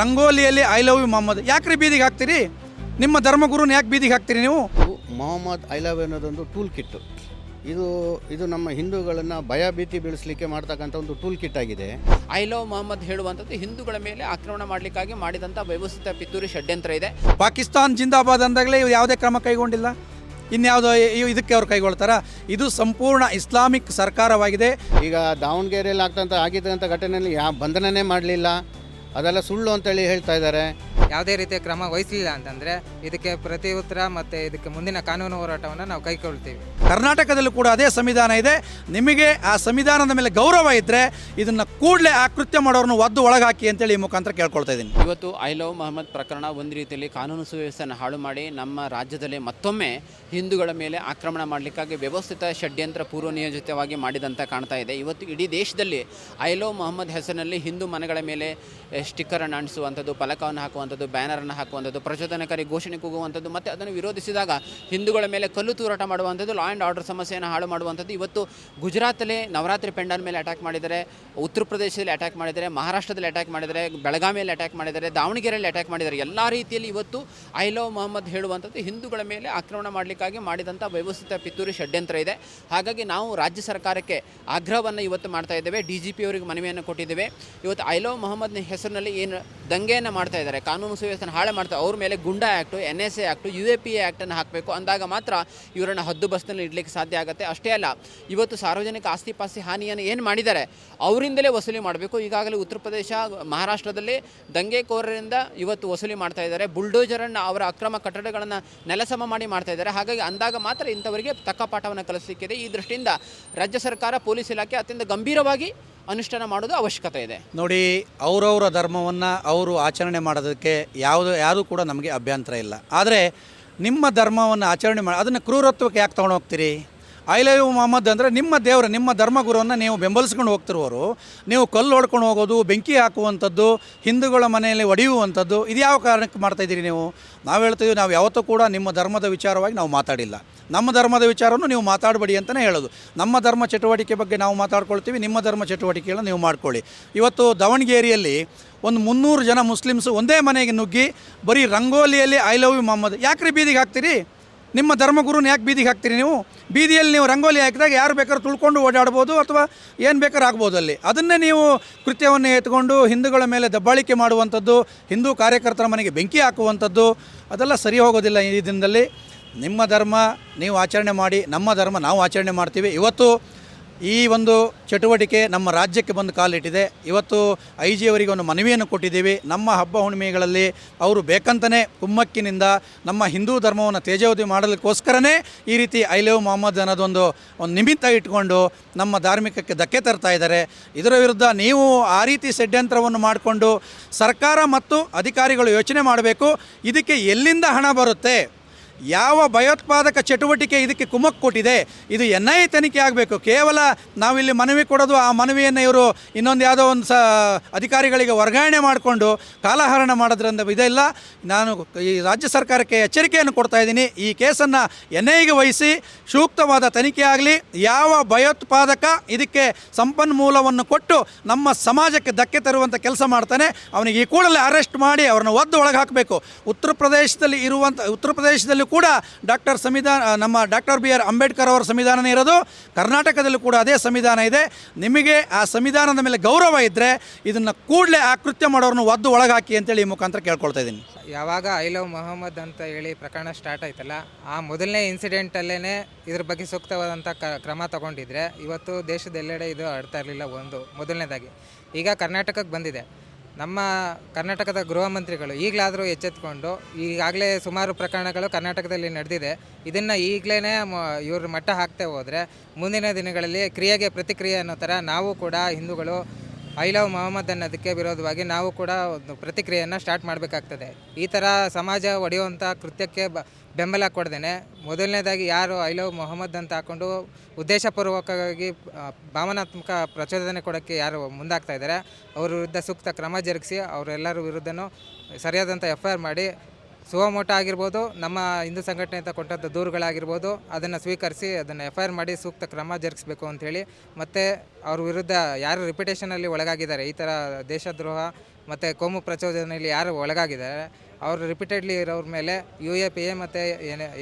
ರಂಗೋಲಿಯಲ್ಲಿ I love you Mohammed. ಯಾಕ್ರಿ ಬೀದಿಗೆ ಹಾಕ್ತೀರಿ? ನಿಮ್ಮ ಧರ್ಮಗುರುನ ಯಾಕೆ ಬೀದಿಗೆ ಹಾಕ್ತೀರಿ ನೀವು? ಮೊಹಮ್ಮದ್ ಐ ಲವ್ ಅನ್ನೋದೊಂದು ಟೂಲ್ ಕಿಟ್ ಇದು ಇದು ನಮ್ಮ ಹಿಂದೂಗಳನ್ನು ಭಯ ಭೀತಿ ಬೀಳಿಸಲಿಕ್ಕೆ ಮಾಡ್ತಕ್ಕಂಥ ಒಂದು ಟೂಲ್ ಕಿಟ್ ಆಗಿದೆ. ಐ ಲವ್ ಮೊಹಮ್ಮದ್ ಹೇಳುವಂಥದ್ದು ಹಿಂದೂಗಳ ಮೇಲೆ ಆಕ್ರಮಣ ಮಾಡಲಿಕ್ಕಾಗಿ ಮಾಡಿದಂಥ ವ್ಯವಸ್ಥಿತ ಪಿತೂರಿ ಷಡ್ಯಂತ್ರ ಇದೆ. ಪಾಕಿಸ್ತಾನ್ ಜಿಂದಾಬಾದ್ ಅಂದಾಗಲೇ ಇವ್ರು ಯಾವುದೇ ಕ್ರಮ ಕೈಗೊಂಡಿಲ್ಲ. ಇನ್ಯಾವುದೋ ಇದಕ್ಕೆ ಅವ್ರು ಕೈಗೊಳ್ತಾರ. ಇದು ಸಂಪೂರ್ಣ ಇಸ್ಲಾಮಿಕ್ ಸರ್ಕಾರವಾಗಿದೆ. ಈಗ ದಾವಣಗೆರೆಯಲ್ಲಿ ಆಗ್ತಂಥ ಆಗಿದ್ದಂಥ ಘಟನೆಯಲ್ಲಿ ಯಾವ ಬಂಧನನೇ ಮಾಡಲಿಲ್ಲ. ಅದೆಲ್ಲ ಸುಳ್ಳು ಅಂತೇಳಿ ಹೇಳ್ತಾ ಇದ್ದಾರೆ. ಯಾವುದೇ ರೀತಿಯ ಕ್ರಮ ವಹಿಸಲಿಲ್ಲ ಅಂತಂದರೆ ಇದಕ್ಕೆ ಪ್ರತಿ ಉತ್ತರ ಮತ್ತು ಇದಕ್ಕೆ ಮುಂದಿನ ಕಾನೂನು ಹೋರಾಟವನ್ನು ನಾವು ಕೈಗೊಳ್ತೀವಿ. ಕರ್ನಾಟಕದಲ್ಲೂ ಕೂಡ ಅದೇ ಸಂವಿಧಾನ ಇದೆ. ನಿಮಗೆ ಆ ಸಂವಿಧಾನದ ಮೇಲೆ ಗೌರವ ಇದ್ದರೆ ಇದನ್ನು ಕೂಡಲೇ ಆ ಕೃತ್ಯ ಮಾಡೋರನ್ನ ಒದ್ದು ಒಳಗಾಕಿ ಅಂತೇಳಿ ಈ ಮುಖಾಂತರ ಕೇಳ್ಕೊಳ್ತಾ ಇದ್ದೀನಿ. ಇವತ್ತು ಐ ಲವ್ ಮೊಹಮ್ಮದ್ ಪ್ರಕರಣ ಒಂದು ರೀತಿಯಲ್ಲಿ ಕಾನೂನು ಸುವ್ಯವಸ್ಥೆಯನ್ನು ಹಾಳು ಮಾಡಿ ನಮ್ಮ ರಾಜ್ಯದಲ್ಲಿ ಮತ್ತೊಮ್ಮೆ ಹಿಂದೂಗಳ ಮೇಲೆ ಆಕ್ರಮಣ ಮಾಡಲಿಕ್ಕಾಗಿ ವ್ಯವಸ್ಥಿತ ಷಡ್ಯಂತ್ರ ಪೂರ್ವ ನಿಯೋಜಿತವಾಗಿ ಮಾಡಿದಂತ ಕಾಣ್ತಾ ಇದೆ. ಇವತ್ತು ಇಡೀ ದೇಶದಲ್ಲಿ ಐ ಲವ್ ಮೊಹಮ್ಮದ್ ಹೆಸರಿನಲ್ಲಿ ಹಿಂದೂ ಮನೆಗಳ ಮೇಲೆ ಸ್ಟಿಕ್ಕರನ್ನು ಅಂಟಿಸುವಂಥದ್ದು ಫಲಕವನ್ನು ಹಾಕುವಂಥದ್ದು ಬ್ಯಾನರನ್ನು ಹಾಕುವಂಥದ್ದು, ಪ್ರಚೋದನಕಾರಿ ಘೋಷಣೆ ಕೂಗುವಂಥದ್ದು, ಮತ್ತು ಅದನ್ನು ವಿರೋಧಿಸಿದಾಗ ಹಿಂದೂಗಳ ಮೇಲೆ ಕಲ್ಲು ತೂರಾಟ ಮಾಡುವಂಥದ್ದು ಲಾ ಆ್ಯಂಡ್ ಆರ್ಡರ್ ಸಮಸ್ಯೆಯನ್ನು ಹಾಳು ಮಾಡುವಂಥದ್ದು. ಇವತ್ತು ಗುಜರಾತಲ್ಲಿ ನವರಾತ್ರಿ ಪೆಂಡಾಲ್ ಮೇಲೆ ಅಟ್ಯಾಕ್ ಮಾಡಿದರೆ, ಉತ್ತರ ಪ್ರದೇಶದಲ್ಲಿ ಅಟ್ಯಾಕ್ ಮಾಡಿದರೆ, ಮಹಾರಾಷ್ಟ್ರದಲ್ಲಿ ಅಟ್ಯಾಕ್ ಮಾಡಿದರೆ, ಬೆಳಗಾವಿಯಲ್ಲಿ ಅಟ್ಯಾಕ್ ಮಾಡಿದರೆ, ದಾವಣಗೆರೆಯಲ್ಲಿ ಅಟ್ಯಾಕ್ ಮಾಡಿದರೆ, ಎಲ್ಲ ರೀತಿಯಲ್ಲಿ ಇವತ್ತು ಐ ಲವ್ ಮೊಹಮ್ಮದ್ ಹೇಳುವಂಥದ್ದು ಹಿಂದೂಗಳ ಮೇಲೆ ಆಕ್ರಮಣ ಮಾಡಲಿಕ್ಕಾಗಿ ಮಾಡಿದಂಥ ವ್ಯವಸ್ಥಿತ ಪಿತೂರಿ ಷಡ್ಯಂತ್ರ ಇದೆ. ಹಾಗಾಗಿ ನಾವು ರಾಜ್ಯ ಸರ್ಕಾರಕ್ಕೆ ಆಗ್ರಹವನ್ನು ಇವತ್ತು ಮಾಡ್ತಾ ಇದ್ದೇವೆ. ಡಿ ಜಿ ಪಿ ಅವರಿಗೆ ಮನವಿಯನ್ನು ಕೊಟ್ಟಿದ್ದೇವೆ. ಇವತ್ತು ಐ ಲವ್ ಮೊಹಮ್ಮದ್ನ ಹೆಸರಿನಲ್ಲಿ ಏನು ದಂಗೆಯನ್ನು ಮಾಡ್ತಾ ಇದ್ದಾರೆ. ಕಾನೂನು ಸುವ್ಯವಸ್ಥೆಯನ್ನು ಹಾಳೆ ಮಾಡ್ತಾರೆ ಅವ್ರ ಮೇಲೆ goonda act N S A act U A P A ಆ್ಯಕ್ಟನ್ನು ಹಾಕಬೇಕು ಅಂದಾಗ ಮಾತ್ರ ಇವರನ್ನು ಹದ್ದು ಬಸ್ನಲ್ಲಿ ಇಡಲಿಕ್ಕೆ ಸಾಧ್ಯ ಆಗುತ್ತೆ ಅಷ್ಟೇ ಅಲ್ಲ ಇವತ್ತು ಸಾರ್ವಜನಿಕ ಆಸ್ತಿ ಪಾಸ್ತಿ ಹಾನಿಯನ್ನು ಏನು ಮಾಡಿದ್ದಾರೆ ಅವರಿಂದಲೇ ವಸೂಲಿ ಮಾಡಬೇಕು ಈಗಾಗಲೇ ಉತ್ತರ ಪ್ರದೇಶ ಮಹಾರಾಷ್ಟ್ರದಲ್ಲಿ ದಂಗೆಕೋರರಿಂದ ಇವತ್ತು ವಸೂಲಿ ಮಾಡ್ತಾ ಇದ್ದಾರೆ ಬುಲ್ಡೋಜರನ್ನು ಅವರ ಅಕ್ರಮ ಕಟ್ಟಡಗಳನ್ನು ನೆಲಸಮ ಮಾಡಿ ಮಾಡ್ತಾ ಇದ್ದಾರೆ ಹಾಗಾಗಿ ಅಂದಾಗ ಮಾತ್ರ ಇಂಥವರಿಗೆ ತಕ್ಕ ಪಾಠವನ್ನು ಕಲಿಸಲಿಕ್ಕಿದೆ ಈ ದೃಷ್ಟಿಯಿಂದ ರಾಜ್ಯ ಸರ್ಕಾರ ಪೊಲೀಸ್ ಇಲಾಖೆ ಅತ್ಯಂತ ಗಂಭೀರವಾಗಿ ಅನುಷ್ಠಾನ ಮಾಡೋದು ಅವಶ್ಯಕತೆ ಇದೆ. ನೋಡಿ, ಅವರವರ ಧರ್ಮವನ್ನು ಅವರು ಆಚರಣೆ ಮಾಡೋದಕ್ಕೆ ಯಾವುದು, ಯಾರು ಕೂಡ ನಮಗೆ ಅಭ್ಯಂತರ ಇಲ್ಲ. ಆದರೆ, ನಿಮ್ಮ ಧರ್ಮವನ್ನು ಆಚರಣೆ ಮಾಡಿ ಅದನ್ನು ಕ್ರೂರತ್ವಕ್ಕೆ ಯಾಕೆ ತೊಗೊಂಡು ಹೋಗ್ತೀರಿ? ಐ ಲವ್ ಯು ಮೊಹಮ್ಮದ್ ಅಂದರೆ ನಿಮ್ಮ ದೇವರು, ನಿಮ್ಮ ಧರ್ಮಗುರುವನ್ನು ನೀವು ಬೆಂಬಲಿಸ್ಕೊಂಡು ಹೋಗ್ತಿರುವವರು. ನೀವು ಕಲ್ಲು ಹೊಡ್ಕೊಂಡು ಹೋಗೋದು, ಬೆಂಕಿ ಹಾಕುವಂಥದ್ದು, ಹಿಂದೂಗಳ ಮನೆಯಲ್ಲಿ ಒಡೆಯುವಂಥದ್ದು, ಇದು ಯಾವ ಕಾರಣಕ್ಕೆ ಮಾಡ್ತಾಯಿದ್ದೀರಿ ನೀವು? ನಾವು ಹೇಳ್ತೀವಿ ನಾವು ಯಾವತ್ತೂ ಕೂಡ ನಿಮ್ಮ ಧರ್ಮದ ವಿಚಾರವಾಗಿ ನಾವು ಮಾತಾಡಿಲ್ಲ. ನಮ್ಮ ಧರ್ಮದ ವಿಚಾರವನ್ನು ನೀವು ಮಾತಾಡಬೇಡಿ ಅಂತಲೇ ಹೇಳೋದು. ನಮ್ಮ ಧರ್ಮ ಚಟುವಟಿಕೆ ಬಗ್ಗೆ ನಾವು ಮಾತಾಡ್ಕೊಳ್ತೀವಿ, ನಿಮ್ಮ ಧರ್ಮ ಚಟುವಟಿಕೆಗಳನ್ನು ನೀವು ಮಾಡ್ಕೊಳ್ಳಿ. ಇವತ್ತು ದಾವಣಗೆರೆಯಲ್ಲಿ ಒಂದು ಮುನ್ನೂರು ಜನ ಮುಸ್ಲಿಮ್ಸ್ ಒಂದೇ ಮನೆಗೆ ನುಗ್ಗಿ ಬರೀ ರಂಗೋಲಿಯಲ್ಲಿ ಐ ಲವ್ ಯು ಮೊಹಮ್ಮದ್. ಯಾಕ್ರಿ ಬೀದಿಗೆ ಹಾಕ್ತೀರಿ? ನಿಮ್ಮ ಧರ್ಮಗುರುನ ಯಾಕೆ ಬೀದಿಗೆ ಹಾಕ್ತೀರಿ ನೀವು? ಬೀದಿಯಲ್ಲಿ ನೀವು ರಂಗೋಲಿ ಹಾಕಿದಾಗ ಯಾರು ಬೇಕಾದ್ರೂ ತುಳ್ಕೊಂಡು ಓಡಾಡ್ಬೋದು ಅಥವಾ ಏನು ಬೇಕಾದ್ರೂ ಆಗ್ಬೋದು ಅಲ್ಲಿ. ಅದನ್ನೇ ನೀವು ಕೃತ್ಯವನ್ನು ಎತ್ಕೊಂಡು ಹಿಂದೂಗಳ ಮೇಲೆ ದಬ್ಬಾಳಿಕೆ ಮಾಡುವಂಥದ್ದು, ಹಿಂದೂ ಕಾರ್ಯಕರ್ತರ ಮನೆಗೆ ಬೆಂಕಿ ಹಾಕುವಂಥದ್ದು, ಅದೆಲ್ಲ ಸರಿ ಹೋಗೋದಿಲ್ಲ ಈ ದಿನದಲ್ಲಿ. ನಿಮ್ಮ ಧರ್ಮ ನೀವು ಆಚರಣೆ ಮಾಡಿ, ನಮ್ಮ ಧರ್ಮ ನಾವು ಆಚರಣೆ ಮಾಡ್ತೀವಿ. ಇವತ್ತು ಈ ಒಂದು ಚಟುವಟಿಕೆ ನಮ್ಮ ರಾಜ್ಯಕ್ಕೆ ಬಂದು ಕಾಲಿಟ್ಟಿದೆ. ಇವತ್ತು ಐ ಜಿ ಅವರಿಗೆ ಒಂದು ಮನವಿಯನ್ನು ಕೊಟ್ಟಿದ್ದೀವಿ. ನಮ್ಮ ಹಬ್ಬ ಹುಣ್ಣಿಮೆಗಳಲ್ಲಿ ಅವರು ಬೇಕಂತನೇ ಕುಮ್ಮಕ್ಕಿನಿಂದ ನಮ್ಮ ಹಿಂದೂ ಧರ್ಮವನ್ನು ತೇಜಾವತಿ ಮಾಡಲಿಕ್ಕೋಸ್ಕರನೇ ಈ ರೀತಿ ಐ ಲವ್ ಮೊಹಮ್ಮದ್ ಅನ್ನೋದೊಂದು ಒಂದು ನಿಮಿತ್ತ ಇಟ್ಕೊಂಡು ನಮ್ಮ ಧಾರ್ಮಿಕಕ್ಕೆ ಧಕ್ಕೆ ತರ್ತಾ ಇದ್ದಾರೆ. ಇದರ ವಿರುದ್ಧ ನೀವು ಆ ರೀತಿ ಷಡ್ಯಂತ್ರವನ್ನು ಮಾಡಿಕೊಂಡು ಸರ್ಕಾರ ಮತ್ತು ಅಧಿಕಾರಿಗಳು ಯೋಚನೆ ಮಾಡಬೇಕು. ಇದಕ್ಕೆ ಎಲ್ಲಿಂದ ಹಣ ಬರುತ್ತೆ? ಯಾವ ಭಯೋತ್ಪಾದಕ ಚಟುವಟಿಕೆ ಇದಕ್ಕೆ ಕುಮಕ್ ಕೊಟ್ಟಿದೆ, ಇದು ಎನ್ ಐ ತನಿಖೆ ಆಗಬೇಕು. ಕೇವಲ ನಾವಿಲ್ಲಿ ಮನವಿ ಕೊಡೋದು, ಆ ಮನವಿಯನ್ನು ಇವರು ಇನ್ನೊಂದು ಯಾವುದೋ ಒಂದು ಸ, ಅಧಿಕಾರಿಗಳಿಗೆ ವರ್ಗಾವಣೆ ಮಾಡಿಕೊಂಡು ಕಾಲಹರಣ ಮಾಡೋದ್ರಿಂದ ಇದೆಲ್ಲ ನಾನು ಈ ರಾಜ್ಯ ಸರ್ಕಾರಕ್ಕೆ ಎಚ್ಚರಿಕೆಯನ್ನು ಕೊಡ್ತಾ ಇದ್ದೀನಿ. ಈ ಕೇಸನ್ನು ಎನ್ ಐಗೆ ವಹಿಸಿ ಸೂಕ್ತವಾದ ತನಿಖೆ ಆಗಲಿ. ಯಾವ ಭಯೋತ್ಪಾದಕ ಇದಕ್ಕೆ ಸಂಪನ್ಮೂಲವನ್ನು ಕೊಟ್ಟು ನಮ್ಮ ಸಮಾಜಕ್ಕೆ ಧಕ್ಕೆ ತರುವಂಥ ಕೆಲಸ ಮಾಡ್ತಾನೆ, ಅವನಿಗೆ ಈ ಕೂಡಲೇ ಅರೆಸ್ಟ್ ಮಾಡಿ ಅವ್ರನ್ನ ಒದ್ದು ಒಳಗೆ ಹಾಕಬೇಕು. ಉತ್ತರ ಪ್ರದೇಶದಲ್ಲಿ ಇರುವಂಥ ಉತ್ತರ ಪ್ರದೇಶದಲ್ಲಿ ಕೂಡ ಡಾಕ್ಟರ್ ಸಂವಿಧಾನ ನಮ್ಮ ಡಾಕ್ಟರ್ ಬಿ ಆರ್ ಅಂಬೇಡ್ಕರ್ ಅವರ ಸಂವಿಧಾನನೇ ಇರೋದು. ಕರ್ನಾಟಕದಲ್ಲೂ ಕೂಡ ಅದೇ ಸಂವಿಧಾನ ಇದೆ. ನಿಮಗೆ ಆ ಸಂವಿಧಾನದ ಮೇಲೆ ಗೌರವ ಇದ್ದರೆ ಇದನ್ನು ಕೂಡಲೇ ಆ ಕೃತ್ಯ ಮಾಡೋರನ್ನು ಒದ್ದು ಒಳಗಾಕಿ ಅಂತೇಳಿ ಈ ಮುಖಾಂತರ ಕೇಳ್ಕೊಳ್ತಾ ಇದ್ದೀನಿ. ಯಾವಾಗ ಐ ಲವ್ ಮೊಹಮ್ಮದ್ ಅಂತ ಹೇಳಿ ಪ್ರಕರಣ ಸ್ಟಾರ್ಟ್ ಆಯ್ತಲ್ಲ, ಆ ಮೊದಲನೇ ಇನ್ಸಿಡೆಂಟಲ್ಲೇ ಇದ್ರ ಬಗ್ಗೆ ಸೂಕ್ತವಾದಂಥ ಕ್ರಮ ತಗೊಂಡಿದ್ರೆ ಇವತ್ತು ದೇಶದ ಎಲ್ಲೆಡೆ ಇದು ಆಡ್ತಾ ಇರಲಿಲ್ಲ ಒಂದು ಮೊದಲನೇದಾಗಿ. ಈಗ ಕರ್ನಾಟಕಕ್ಕೆ ಬಂದಿದೆ. ನಮ್ಮ ಕರ್ನಾಟಕದ ಗೃಹ ಮಂತ್ರಿಗಳು ಈಗಲಾದರೂ ಎಚ್ಚೆತ್ಕೊಂಡು, ಈಗಾಗಲೇ ಸುಮಾರು ಪ್ರಕರಣಗಳು ಕರ್ನಾಟಕದಲ್ಲಿ ನಡೆದಿದೆ. ಇದನ್ನು ಈಗಲೇ ಇವರು ಮಟ್ಟ ಹಾಕ್ತೇ ಹೋದರೆ, ಮುಂದಿನ ದಿನಗಳಲ್ಲಿ ಕ್ರಿಯೆಗೆ ಪ್ರತಿಕ್ರಿಯೆ ಅನ್ನೋ ಥರ ನಾವು ಕೂಡ ಹಿಂದೂಗಳು ಐ ಲವ್ ಮೊಹಮ್ಮದ್ ಅನ್ನೋದಕ್ಕೆ ವಿರೋಧವಾಗಿ ನಾವು ಕೂಡ ಒಂದು ಪ್ರತಿಕ್ರಿಯೆಯನ್ನು ಸ್ಟಾರ್ಟ್ ಮಾಡಬೇಕಾಗ್ತದೆ. ಈ ಥರ ಸಮಾಜ ಒಡೆಯುವಂಥ ಕೃತ್ಯಕ್ಕೆ ಬ, ಬೆಂಬಲ ಕೊಡ್ದೇನೆ. ಮೊದಲನೇದಾಗಿ ಯಾರು ಐ ಲವ್ ಮೊಹಮ್ಮದ್ ಅಂತ ಹಾಕ್ಕೊಂಡು ಉದ್ದೇಶಪೂರ್ವಕವಾಗಿ ಭಾವನಾತ್ಮಕ ಪ್ರಚೋದನೆ ಕೊಡೋಕ್ಕೆ ಯಾರು ಮುಂದಾಗ್ತಾ ಇದ್ದಾರೆ, ಅವ್ರ ವಿರುದ್ಧ ಸೂಕ್ತ ಕ್ರಮ ಜರುಗಿಸಿ ಅವರೆಲ್ಲರ ವಿರುದ್ಧನೂ ಸರಿಯಾದಂಥ ಎಫ್ ಐ ಆರ್ ಮಾಡಿ ಸುವಮೋಟ ಆಗಿರ್ಬೋದು, ನಮ್ಮ ಹಿಂದೂ ಸಂಘಟನೆ ಅಂತ ಕೊಟ್ಟಂಥ ದೂರುಗಳಾಗಿರ್ಬೋದು, ಅದನ್ನು ಸ್ವೀಕರಿಸಿ ಅದನ್ನು ಎಫ್ ಐ ಆರ್ ಮಾಡಿ ಸೂಕ್ತ ಕ್ರಮ ಜರುಗಿಸಬೇಕು ಅಂಥೇಳಿ. ಮತ್ತು ಅವ್ರ ವಿರುದ್ಧ ಯಾರು ರಿಪಿಟೇಷನಲ್ಲಿ ಒಳಗಾಗಿದ್ದಾರೆ, ಈ ಥರ ದೇಶದ್ರೋಹ ಮತ್ತು ಕೋಮು ಪ್ರಚೋದನೆಯಲ್ಲಿ ಯಾರು ಒಳಗಾಗಿದ್ದಾರೆ, ಅವರು ರಿಪೀಟೆಡ್ಲಿ ಇರೋರ ಮೇಲೆ ಯು ಎ ಪಿ ಎ ಮತ್ತು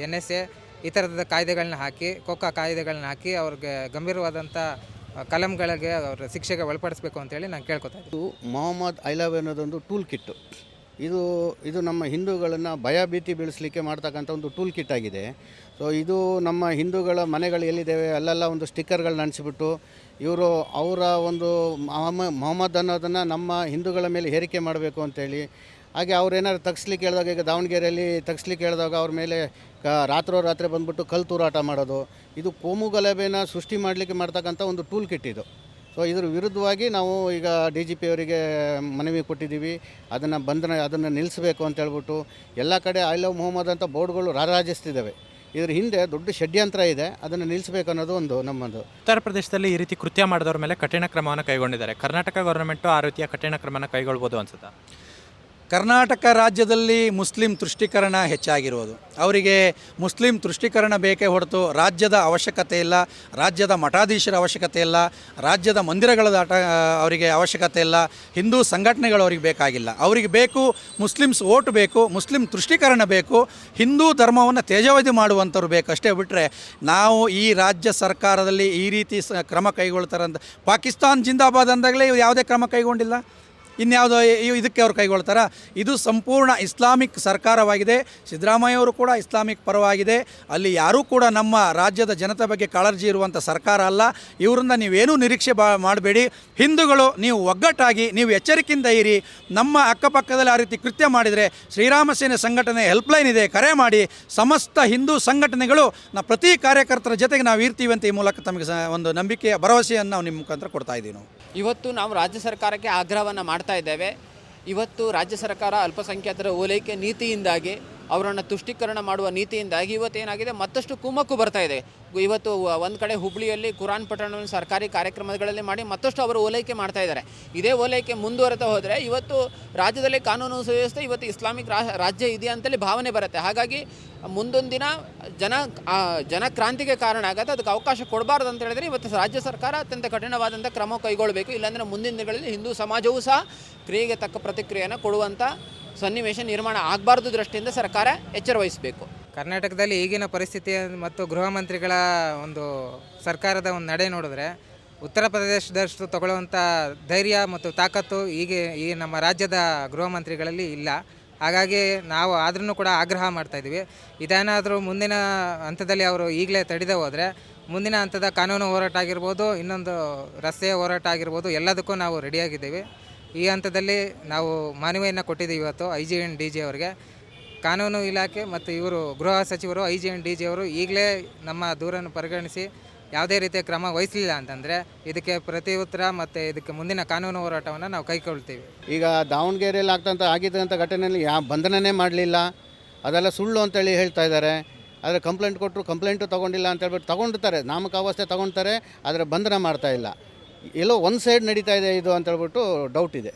ಎನ್ ಎಸ್ ಎ ಈ ಥರದ ಕಾಯ್ದೆಗಳನ್ನ ಹಾಕಿ ಕೋಕಾ ಕಾಯ್ದೆಗಳನ್ನ ಹಾಕಿ ಅವ್ರಿಗೆ ಗಂಭೀರವಾದಂಥ ಕಲಂಗಳಿಗೆ ಅವ್ರ ಶಿಕ್ಷೆಗೆ ಒಳಪಡಿಸ್ಬೇಕು ಅಂತೇಳಿ ನಾನು ಕೇಳ್ಕೊತಾ ಇದ್ದು ಮೊಹಮ್ಮದ್ ಐ ಲವ್ ಅನ್ನೋದೊಂದು ಟೂಲ್ ಕಿಟ್ಟು ಇದು ಇದು ನಮ್ಮ ಹಿಂದೂಗಳನ್ನು ಭಯಭೀತಿ ಬೀಳಿಸಲಿಕ್ಕೆ ಮಾಡ್ತಕ್ಕಂಥ ಒಂದು ಟೂಲ್ ಕಿಟ್ ಆಗಿದೆ. ಸೊ ಇದು ನಮ್ಮ ಹಿಂದೂಗಳ ಮನೆಗಳು ಎಲ್ಲಿದ್ದೇವೆ, ಅಲ್ಲೆಲ್ಲ ಒಂದು ಸ್ಟಿಕ್ಕರ್ಗಳನ್ನ ಅಂಟಿಸಿಬಿಟ್ಟು ಇವರು ಅವರ ಒಂದು ಮೊಹಮ್ಮ ಮೊಹಮ್ಮದ್ ಅನ್ನೋದನ್ನು ನಮ್ಮ ಹಿಂದೂಗಳ ಮೇಲೆ ಹೇರಿಕೆ ಮಾಡಬೇಕು ಅಂತೇಳಿ. ಹಾಗೆ ಅವ್ರು ಏನಾದ್ರು ತಗ್ಸ್ಲಿಕ್ಕೆ ಹೇಳಿದಾಗ, ಈಗ ದಾವಣಗೆರೆಯಲ್ಲಿ ತಗ್ಸ್ಲಿಕ್ಕೆ ಹೇಳಿದಾಗ ಅವ್ರ ಮೇಲೆ ಕ, ರಾತ್ರೋ ರಾತ್ರಿ ಬಂದ್ಬಿಟ್ಟು ಕಲ್ಲು ತೂರಾಟ ಮಾಡೋದು. ಇದು ಕೋಮು ಗಲಭೆನ ಸೃಷ್ಟಿ ಮಾಡಲಿಕ್ಕೆ ಮಾಡ್ತಕ್ಕಂಥ ಒಂದು ಟೂಲ್ ಕಿಟ್ ಇದು. ಸೊ ಇದ್ರ ವಿರುದ್ಧವಾಗಿ ನಾವು ಈಗ ಡಿ ಜಿ ಪಿ ಅವರಿಗೆ ಮನವಿ ಕೊಟ್ಟಿದ್ದೀವಿ. ಅದನ್ನು ಬಂಧನ, ಅದನ್ನು ನಿಲ್ಲಿಸಬೇಕು ಅಂತ ಹೇಳ್ಬಿಟ್ಟು ಎಲ್ಲ ಕಡೆ ಐ ಲವ್ ಮೊಹಮ್ಮದ್ ಅಂತ ಬೋರ್ಡ್ಗಳು ರಾರಾಜಿಸ್ತಿದ್ದಾವೆ. ಇದ್ರ ಹಿಂದೆ ದೊಡ್ಡ ಷಡ್ಯಂತ್ರ ಇದೆ. ಅದನ್ನು ನಿಲ್ಲಿಸಬೇಕು ಅನ್ನೋದು ಒಂದು ನಮ್ಮದು. ಉತ್ತರ ಪ್ರದೇಶದಲ್ಲಿ ಈ ರೀತಿ ಕೃತ್ಯ ಮಾಡಿದವರ ಮೇಲೆ ಕಠಿಣ ಕ್ರಮವನ್ನು ಕೈಗೊಂಡಿದ್ದಾರೆ. ಕರ್ನಾಟಕ ಗೌರ್ಮೆಂಟು ಆ ರೀತಿಯ ಕಠಿಣ ಕ್ರಮನ ಕೈಗೊಳ್ಬೋದು ಅನ್ಸುತ್ತಾ? ಕರ್ನಾಟಕ ರಾಜ್ಯದಲ್ಲಿ ಮುಸ್ಲಿಂ ತುಷ್ಟೀಕರಣ ಹೆಚ್ಚಾಗಿರೋದು. ಅವರಿಗೆ ಮುಸ್ಲಿಂ ತುಷ್ಟೀಕರಣ ಬೇಕೇ ಹೊರತು ರಾಜ್ಯದ ಅವಶ್ಯಕತೆ ಇಲ್ಲ, ರಾಜ್ಯದ ಮಠಾಧೀಶರ ಅವಶ್ಯಕತೆ ಇಲ್ಲ, ರಾಜ್ಯದ ಮಂದಿರಗಳ ಅವರಿಗೆ ಅವಶ್ಯಕತೆ ಇಲ್ಲ, ಹಿಂದೂ ಸಂಘಟನೆಗಳು ಅವರಿಗೆ ಬೇಕಾಗಿಲ್ಲ. ಅವರಿಗೆ ಬೇಕು ಮುಸ್ಲಿಮ್ಸ್ ಓಟ್ ಬೇಕು, ಮುಸ್ಲಿಂ ತುಷ್ಟೀಕರಣ ಬೇಕು, ಹಿಂದೂ ಧರ್ಮವನ್ನು ತೇಜಾವಧಿ ಮಾಡುವಂಥವ್ರು ಬೇಕು ಅಷ್ಟೇ ಬಿಟ್ಟರೆ ನಾವು ಈ ರಾಜ್ಯ ಸರ್ಕಾರದಲ್ಲಿ ಈ ರೀತಿ ಕ್ರಮ ಕೈಗೊಳ್ತಾರಂತ, ಪಾಕಿಸ್ತಾನ್ ಜಿಂದಾಬಾದ್ ಅಂದಾಗಲೇ ಯಾವುದೇ ಕ್ರಮ ಕೈಗೊಂಡಿಲ್ಲ. ಇನ್ಯಾವುದೋ ಇದಕ್ಕೆ ಅವರು ಕೈಗೊಳ್ತಾರ. ಇದು ಸಂಪೂರ್ಣ ಇಸ್ಲಾಮಿಕ್ ಸರ್ಕಾರವಾಗಿದೆ. ಸಿದ್ದರಾಮಯ್ಯ ಅವರು ಕೂಡ ಇಸ್ಲಾಮಿಕ್ ಪರವಾಗಿದೆ. ಅಲ್ಲಿ ಯಾರೂ ಕೂಡ ನಮ್ಮ ರಾಜ್ಯದ ಜನತೆ ಬಗ್ಗೆ ಕಾಳಜಿ ಇರುವಂಥ ಸರ್ಕಾರ ಅಲ್ಲ. ಇವರಿಂದ ನೀವೇನೂ ನಿರೀಕ್ಷೆ ಬಾ ಮಾಡಬೇಡಿ. ಹಿಂದೂಗಳು ನೀವು ಒಗ್ಗಟ್ಟಾಗಿ, ನೀವು ಎಚ್ಚರಿಕೆಯಿಂದ ಇರಿ. ನಮ್ಮ ಅಕ್ಕಪಕ್ಕದಲ್ಲಿ ಆ ರೀತಿ ಕೃತ್ಯ ಮಾಡಿದರೆ ಶ್ರೀರಾಮ ಸೇನೆ ಸಂಘಟನೆ ಹೆಲ್ಪ್ಲೈನ್ ಇದೆ, ಕರೆ ಮಾಡಿ. ಸಮಸ್ತ ಹಿಂದೂ ಸಂಘಟನೆಗಳು ನಾ ಪ್ರತಿ ಕಾರ್ಯಕರ್ತರ ಜೊತೆಗೆ ನಾವು ಇರ್ತೀವಿ ಅಂತ ಈ ಮೂಲಕ ತಮಗೆ ಒಂದು ನಂಬಿಕೆಯ ಭರವಸೆಯನ್ನು ನಾವು ನಿಮ್ಮ ಮುಖಾಂತರ ಕೊಡ್ತಾ ಇದ್ದೀವಿ ನಾವು. ಇವತ್ತು ನಾವು ರಾಜ್ಯ ಸರ್ಕಾರಕ್ಕೆ ಆಗ್ರಹವನ್ನು ಮಾಡ್ತಾ ಇದ್ದೇವೆ. ಇವತ್ತು ರಾಜ್ಯ ಸರ್ಕಾರ ಅಲ್ಪಸಂಖ್ಯಾತರ ಓಲೈಕೆ ನೀತಿಯಿಂದಾಗಿ, ಅವರನ್ನು ತುಷ್ಟೀಕರಣ ಮಾಡುವ ನೀತಿಯಿಂದಾಗಿ ಇವತ್ತು ಏನಾಗಿದೆ ಮತ್ತಷ್ಟು ಕುಮ್ಮಕ್ಕು ಬರ್ತಾ ಇದೆ. ಇವತ್ತು ಒಂದು ಕಡೆ ಹುಬ್ಳಿಯಲ್ಲಿ ಕುರಾನ್ ಪಠಣವನ್ನು ಸರ್ಕಾರಿ ಕಾರ್ಯಕ್ರಮಗಳಲ್ಲಿ ಮಾಡಿ ಮತ್ತಷ್ಟು ಅವರು ಓಲೈಕೆ ಮಾಡ್ತಾ ಇದ್ದಾರೆ. ಇದೇ ಓಲೈಕೆ ಮುಂದುವರೆತಾ ಹೋದರೆ ಇವತ್ತು ರಾಜ್ಯದಲ್ಲಿ ಕಾನೂನು ಸುವ್ಯವಸ್ಥೆ, ಇವತ್ತು ಇಸ್ಲಾಮಿಕ್ ರಾಜ್ಯ ಇದೆ ಅಂತೇಳಿ ಭಾವನೆ ಬರುತ್ತೆ. ಹಾಗಾಗಿ ಮುಂದೊಂದು ದಿನ ಜನ ಜನಕ್ರಾಂತಿಗೆ ಕಾರಣ ಆಗತ್ತೆ. ಅದಕ್ಕೆ ಅವಕಾಶ ಕೊಡಬಾರ್ದು ಅಂತ ಹೇಳಿದ್ರೆ ಇವತ್ತು ರಾಜ್ಯ ಸರ್ಕಾರ ಅತ್ಯಂತ ಕಠಿಣವಾದಂಥ ಕ್ರಮ ಕೈಗೊಳ್ಳಬೇಕು. ಇಲ್ಲಾಂದರೆ ಮುಂದಿನ ದಿನಗಳಲ್ಲಿ ಹಿಂದೂ ಸಮಾಜವೂ ಸಹ ಕ್ರಿಯೆಗೆ ತಕ್ಕ ಪ್ರತಿಕ್ರಿಯೆಯನ್ನು ಕೊಡುವಂಥ ಸನ್ನಿವೇಶ ನಿರ್ಮಾಣ ಆಗಬಾರ್ದು ದೃಷ್ಟಿಯಿಂದ ಸರ್ಕಾರ ಎಚ್ಚರ ವಹಿಸಬೇಕು ಕರ್ನಾಟಕದಲ್ಲಿ ಈಗಿನ ಪರಿಸ್ಥಿತಿ ಮತ್ತು ಗೃಹ ಮಂತ್ರಿಗಳ ಒಂದು ಸರ್ಕಾರದ ಒಂದು ನಡೆ ನೋಡಿದ್ರೆ ಉತ್ತರ ಪ್ರದೇಶದಷ್ಟು ತಗೊಳ್ಳುವಂಥ ಧೈರ್ಯ ಮತ್ತು ತಾಕತ್ತು ಈಗ ಈ ನಮ್ಮ ರಾಜ್ಯದ ಗೃಹ ಮಂತ್ರಿಗಳಲ್ಲಿ ಇಲ್ಲ. ಹಾಗಾಗಿ ನಾವು ಆದ್ರೂ ಕೂಡ ಆಗ್ರಹ ಮಾಡ್ತಾ ಇದ್ದೀವಿ. ಇದೇನಾದರೂ ಮುಂದಿನ ಹಂತದಲ್ಲಿ ಅವರು ಈಗಲೇ ತಡೆದೇ ಹೋದರೆ ಮುಂದಿನ ಹಂತದ ಕಾನೂನು ಹೋರಾಟ ಆಗಿರ್ಬೋದು, ಇನ್ನೊಂದು ರಸ್ತೆಯ ಹೋರಾಟ ಆಗಿರ್ಬೋದು, ಎಲ್ಲದಕ್ಕೂ ನಾವು ರೆಡಿಯಾಗಿದ್ದೀವಿ. ಈ ಹಂತದಲ್ಲಿ ನಾವು ಮನವಿಯನ್ನು ಕೊಟ್ಟಿದ್ದೀವಿ ಇವತ್ತು I G and D G ಅವರಿಗೆ. ಕಾನೂನು ಇಲಾಖೆ ಮತ್ತು ಇವರು ಗೃಹ ಸಚಿವರು I G and D G ಅವರು ಈಗಲೇ ನಮ್ಮ ದೂರನ್ನು ಪರಿಗಣಿಸಿ ಯಾವುದೇ ರೀತಿಯ ಕ್ರಮ ವಹಿಸಲಿಲ್ಲ ಅಂತಂದರೆ ಇದಕ್ಕೆ ಪ್ರತಿ ಉತ್ತರ ಮತ್ತು ಇದಕ್ಕೆ ಮುಂದಿನ ಕಾನೂನು ಹೋರಾಟವನ್ನು ನಾವು ಕೈಗೊಳ್ತೀವಿ. ಈಗ ದಾವಣಗೆರೆಯಲ್ಲಿ ಆಗ್ತಂಥ ಆಗಿದ್ದಂಥ ಘಟನೆಯಲ್ಲಿ ಯಾವ ಬಂಧನನೇ ಮಾಡಲಿಲ್ಲ. ಅದೆಲ್ಲ ಸುಳ್ಳು ಅಂತೇಳಿ ಹೇಳ್ತಾ ಇದ್ದಾರೆ. ಆದರೆ ಕಂಪ್ಲೇಂಟ್ ಕೊಟ್ಟರು ಕಂಪ್ಲೇಂಟು ತೊಗೊಂಡಿಲ್ಲ ಅಂತ ಹೇಳ್ಬಿಟ್ಟು ತೊಗೊಂಡಿರ್ತಾರೆ. ನಾಮಕಾವಸ್ಥೆ ತೊಗೊಳ್ತಾರೆ ಆದರೆ ಬಂಧನ ಮಾಡ್ತಾ ಇಲ್ಲ. ಎಲ್ಲೋ ಒಂದು ಸೈಡ್ ನಡೀತಾ ಇದೆ ಇದು ಅಂತೇಳ್ಬಿಟ್ಟು ಡೌಟ್ ಇದೆ.